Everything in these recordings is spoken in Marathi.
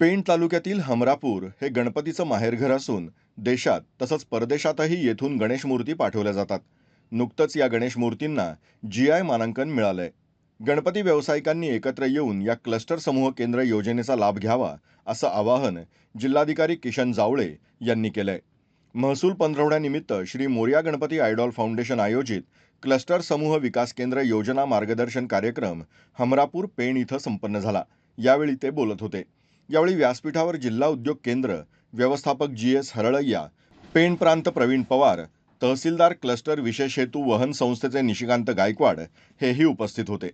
पेण तालुक्यातील हमरापूर हे गणपतीचं माहेरघर असून देशात तसंच परदेशातही येथून गणेश मूर्ती पाठवल्या जातात. नुकतंच या गणेश मूर्तींना जी आय मानांकन मिळालंय. गणपती व्यावसायिकांनी एकत्र येऊन या क्लस्टर समूह केंद्र योजनेचा लाभ घ्यावा असं आवाहन जिल्हाधिकारी किशन जावळे यांनी केलंय. महसूल पंधरवड्यानिमित्त श्री मोर्या गणपती आयडॉल फाउंडेशन आयोजित क्लस्टर समूह विकास केंद्र योजना मार्गदर्शन कार्यक्रम हमरापूर पेण इथं संपन्न झाला. यावेळी ते बोलत होते. यावेळी व्यासपीठावर जिल्हा उद्योग केंद्र व्यवस्थापक जी एस हरळय्या पेण प्रांत प्रवीण पवार तहसीलदार क्लस्टर विशेष हेतू वहन संस्थेचे निशिकांत गायकवाड हेही उपस्थित होते.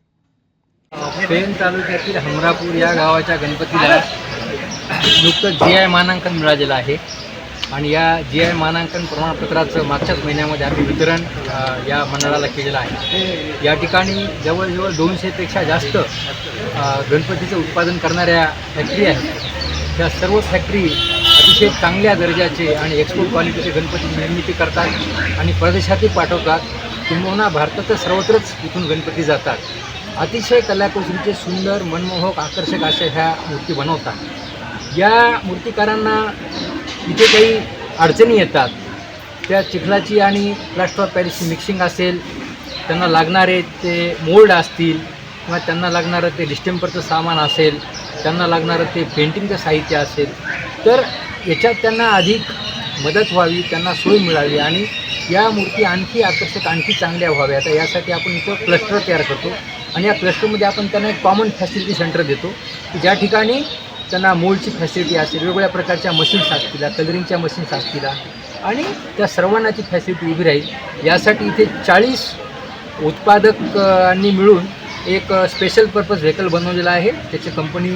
पेण तालुक्यातील हमरापूर या गावाच्या गणपतीला नुकतंच जी आय मानांकन मिळालेलं आहे. आणि या जी आय मानांकन प्रमाणपत्राचं मागच्याच महिन्यामध्ये आम्ही वितरण या मंडळाला केलेलं आहे. या ठिकाणी जवळजवळ दोनशेपेक्षा जास्त गणपतीचं उत्पादन करणाऱ्या फॅक्टरी आहेत. त्या सर्व फॅक्टरी अतिशय चांगल्या दर्जाचे आणि एक्सपोर्ट क्वालिटीचे गणपती निर्मिती करतात आणि परदेशातही पाठवतात. किंबहुना भारतातच सर्वत्रच इथून गणपती जातात. अतिशय कलाकुसरीचे सुंदर मनमोहक आकर्षक अशा ह्या मूर्ती बनवतात. या मूर्तिकारांना इथे काही अडचणी येतात. त्या चिखलाची आणि प्लास्टर ऑफ पॅरिसची मिक्सिंग असेल त्यांना लागणारे ते मोल्ड असतील किंवा त्यांना लागणारं ते डिस्टेंपरचं सामान असेल त्यांना लागणारं ते पेंटिंगचं साहित्य असेल तर याच्यात त्यांना अधिक मदत व्हावी त्यांना सोय मिळावी आणि या मूर्ती आणखी आकर्षक आणखी चांगल्या व्हाव्या आता यासाठी आपण इथं क्लस्टर तयार करतो आणि या क्लस्टरमध्ये आपण त्यांना एक कॉमन फॅसिलिटी सेंटर देतो की ज्या ठिकाणी त्यांना मोल्डची फॅसिलिटी असेल वेगवेगळ्या प्रकारच्या मशीन्स असतील कलरिंगच्या मशीन्स असतील. आणि त्या सर्वांना ती फॅसिलिटी उभी राहील. यासाठी इथे चाळीस उत्पादकांनी मिळून एक स्पेशल पर्पज व्हेकल बनवलेलं आहे. त्याची कंपनी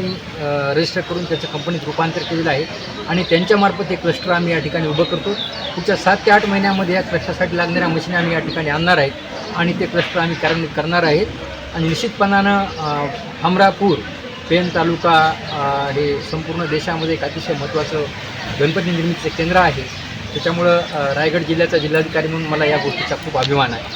रजिस्टर करून त्याचं कंपनीत रूपांतर केलेलं आहे. आणि त्यांच्यामार्फत एक क्लस्टर आम्ही या ठिकाणी उभं करतो. पुढच्या सात ते आठ महिन्यामध्ये या क्लस्टरसाठी लागणाऱ्या मशीन आम्ही या ठिकाणी आणणार आहेत आणि ते क्लस्टर आम्ही कार्यान्वित करणार आहेत आणि निश्चितपणानं हमरापूर पेण तालुका हे संपूर्ण देशामध्ये एक अतिशय महत्त्वाचं गणपती निर्मितीचं केंद्र आहे. त्याच्यामुळं रायगड जिल्ह्याचा जिल्हाधिकारी म्हणून मला या गोष्टीचा खूप अभिमान आहे.